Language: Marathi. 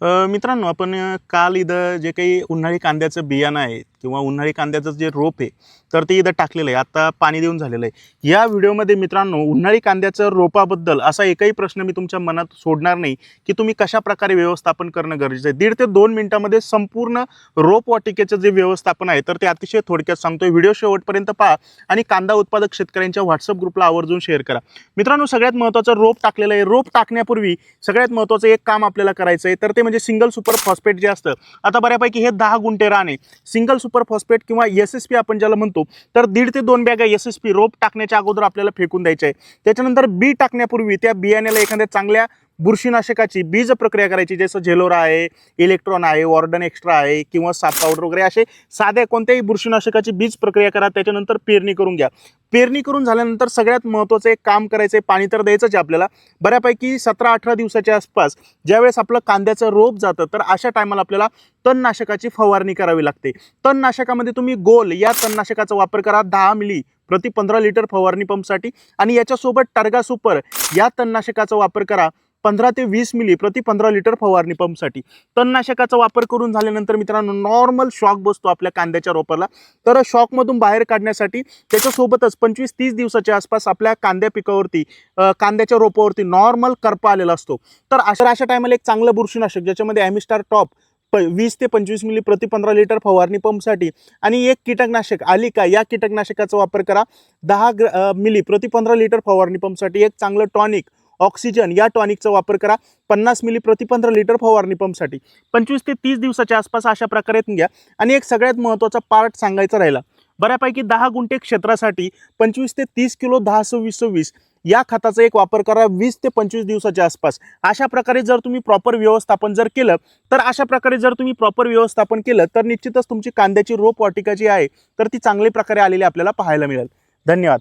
मित्रांनो आपण काल इथं जे काही उन्हाळी कांद्याचं बियाणं आहे किंवा उन्हाळी कांद्याचं जे रोप आहे तर ते इथं टाकलेलं आहे. आता पाणी देऊन झालेलं आहे. या व्हिडिओमध्ये मित्रांनो उन्हाळी कांद्याचं रोपाबद्दल असा एकही प्रश्न मी तुमच्या मनात सोडणार नाही की तुम्ही कशा प्रकारे व्यवस्थापन करणं गरजेचं आहे. दीड ते दोन मिनिटामध्ये संपूर्ण रोपवाटिकेचं जे व्यवस्थापन आहे तर ते अतिशय थोडक्यात सांगतोय. व्हिडिओ शेवटपर्यंत पहा आणि कांदा उत्पादक शेतकऱ्यांच्या व्हॉट्सअप ग्रुपला आवर्जून शेअर करा. मित्रांनो सगळ्यात महत्त्वाचं रोप टाकलेलं आहे. रोप टाकण्यापूर्वी सगळ्यात महत्त्वाचं एक काम आपल्याला करायचं आहे तर ते म्हणजे सिंगल सुपर फॉस्फेट जे असतं आता बऱ्यापैकी हे दहा गुंठे राहणे सिंगल सुपर फॉस्फेट किंवा एस एस पी आपण ज्याला म्हणतो तर दीड ते दोन बॅगा एस एस पी रोप टाकण्याच्या अगोदर आपल्याला फेकून द्यायचे आहे. त्याच्यानंतर बी टाकण्यापूर्वी त्या बियाण्याला एखाद्या चांगल्या बुरशीनाशकाची बीज प्रक्रिया करायची जसं झेलोरा आहे इलेक्ट्रॉन आहे वॉर्डन एक्स्ट्रा आहे किंवा साप पावडर वगैरे असे साध्या कोणत्याही बुरशीनाशकाची बीज प्रक्रिया करा त्याच्यानंतर पेरणी करून घ्या. पेरणी करून झाल्यानंतर सगळ्यात महत्त्वाचं एक काम करायचं आहे पाणी तर द्यायचंच आहे आपल्याला. बऱ्यापैकी सतरा अठरा दिवसाच्या आसपास ज्यावेळेस आपलं कांद्याचं रोप जातं तर अशा टायमाला आपल्याला तणनाशकाची फवारणी करावी लागते. तणनाशकामध्ये तुम्ही गोल या तणनाशकाचा वापर करा दहा मिली प्रति पंधरा लिटर फवारणी पंपसाठी. आणि याच्यासोबत टर्गा सुपर या तणनाशकाचा वापर करा. पंधरा ते वीस मिली प्रति पंधरा लिटर फवारणी पंपसाठी. तणनाशकाचा वापर करून झाल्यानंतर मित्रांनो नॉर्मल शॉक बसतो आपल्या कांद्याच्या रोपाला. तर शॉकमधून बाहेर काढण्यासाठी त्याच्यासोबतच पंचवीस तीस दिवसाच्या आसपास आपल्या कांद्या पिकावरती कांद्याच्या रोपावरती नॉर्मल करपा आलेला असतो. तर अशा अशा टायमाला एक चांगलं बुरशीनाशक ज्याच्यामध्ये ॲमिस्टार टॉप प वीस ते पंचवीस मिली प्रति पंधरा लिटर फवारणी पंपसाठी आणि एक कीटकनाशक आलिका या कीटकनाशकाचा वापर करा. दहा ग्र मिली प्रति पंधरा लिटर फवारणी पंपसाठी एक चांगलं टॉनिक ऑक्सिजन या टॉनिकचा वापर करा. पन्नास मिली प्रति पंधरा लिटर फवारणी पंपसाठी. पंचवीस ते तीस दिवसाच्या आसपास अशा प्रकारे घ्या. आणि एक सगळ्यात महत्त्वाचा पार्ट सांगायचा राहिला. बऱ्यापैकी दहा गुंठे क्षेत्रासाठी पंचवीस ते तीस किलो दहा सव्वीस सव्वीस या खताचा एक वापर करा वीस ते पंचवीस दिवसाच्या आसपास. अशा प्रकारे जर तुम्ही प्रॉपर व्यवस्थापन जर केलं तर अशा प्रकारे जर तुम्ही प्रॉपर व्यवस्थापन केलं तर निश्चितच तुमची कांद्याची रोप वाटिका जी आहे तर ती चांगल्या प्रकारे आलेली आपल्याला पाहायला मिळेल. धन्यवाद.